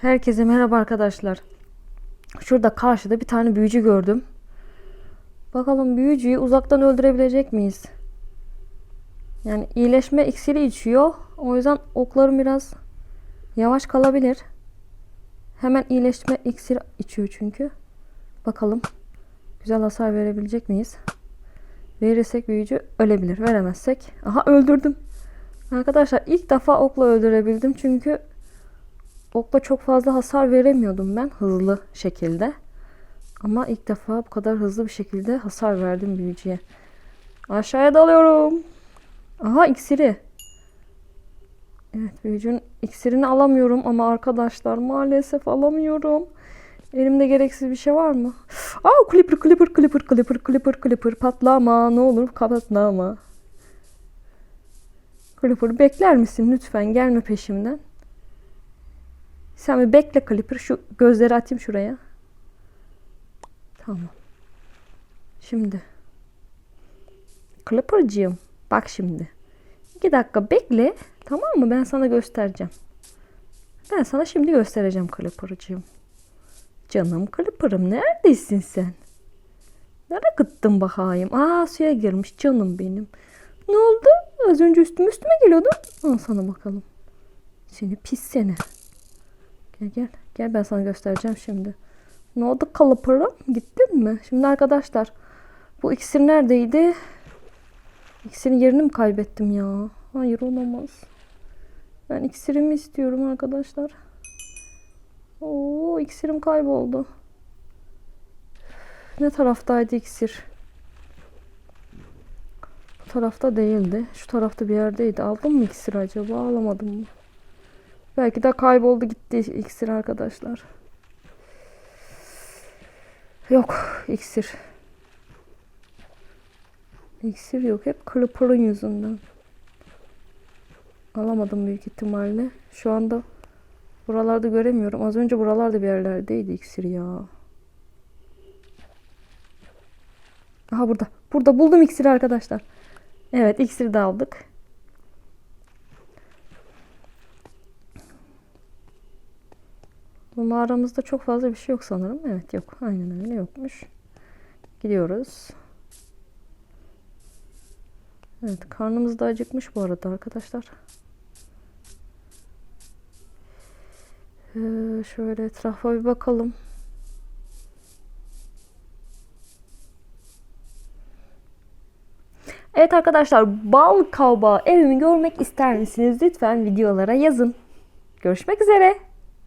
Herkese merhaba arkadaşlar. Şurada karşıda bir tane büyücü gördüm. Bakalım büyücüyü uzaktan öldürebilecek miyiz? Yani iyileşme iksiri içiyor. O yüzden oklarım biraz yavaş kalabilir. Hemen iyileşme iksiri içiyor çünkü. Bakalım güzel hasar verebilecek miyiz? Verirsek büyücü ölebilir. Veremezsek. Aha öldürdüm. Arkadaşlar ilk defa okla öldürebildim çünkü okla çok fazla hasar veremiyordum ben hızlı şekilde. Ama ilk defa bu kadar hızlı bir şekilde hasar verdim büyücüye. Aşağıya dalıyorum. Aha iksiri. Evet büyücünün iksirini alamıyorum ama arkadaşlar maalesef alamıyorum. Elimde gereksiz bir şey var mı? Aa clipper clipper clipper clipper clipper clipper patlama ne olur patlama. Clipper bekler misin lütfen gelme peşimden. Sen bir bekle Clipper. Şu gözleri atayım şuraya. Tamam. Şimdi. Clipper'cığım. Bak şimdi. İki dakika bekle. Tamam mı? Ben sana göstereceğim. Ben sana şimdi göstereceğim Clipper'cığım. Canım Clipper'ım neredesin sen? Nereye gittin bakayım? Aa suya girmiş canım benim. Ne oldu? Az önce üstüme üstüme geliyordun. Al sana bakalım. Seni pis seni. Gel gel. Gel ben sana göstereceğim şimdi. Ne oldu kalıpırım? Gittin mi? Şimdi arkadaşlar bu iksir neredeydi? İksirin yerini mi kaybettim ya? Hayır olamaz. Ben iksirimi istiyorum arkadaşlar. Oo iksirim kayboldu. Ne taraftaydı iksir? Bu tarafta değildi. Şu tarafta bir yerdeydi. Aldım mı iksir acaba? Alamadım mı? Belki de kayboldu gitti iksir arkadaşlar. Yok iksir. İksir yok. Hep Clipper'ın yüzünden. Alamadım büyük ihtimalle. Şu anda buralarda göremiyorum. Az önce buralarda bir yerlerdeydi iksir ya. Aha burada. Burada buldum iksiri arkadaşlar. Evet iksiri de aldık. Bu mağaramızda çok fazla bir şey yok sanırım. Evet yok. Aynen öyle yokmuş. Gidiyoruz. Evet karnımız da acıkmış bu arada arkadaşlar. Ee, şöyle etrafa bir bakalım. Evet arkadaşlar bal kavbağı evimi görmek ister misiniz? Lütfen videolara yazın. Görüşmek üzere.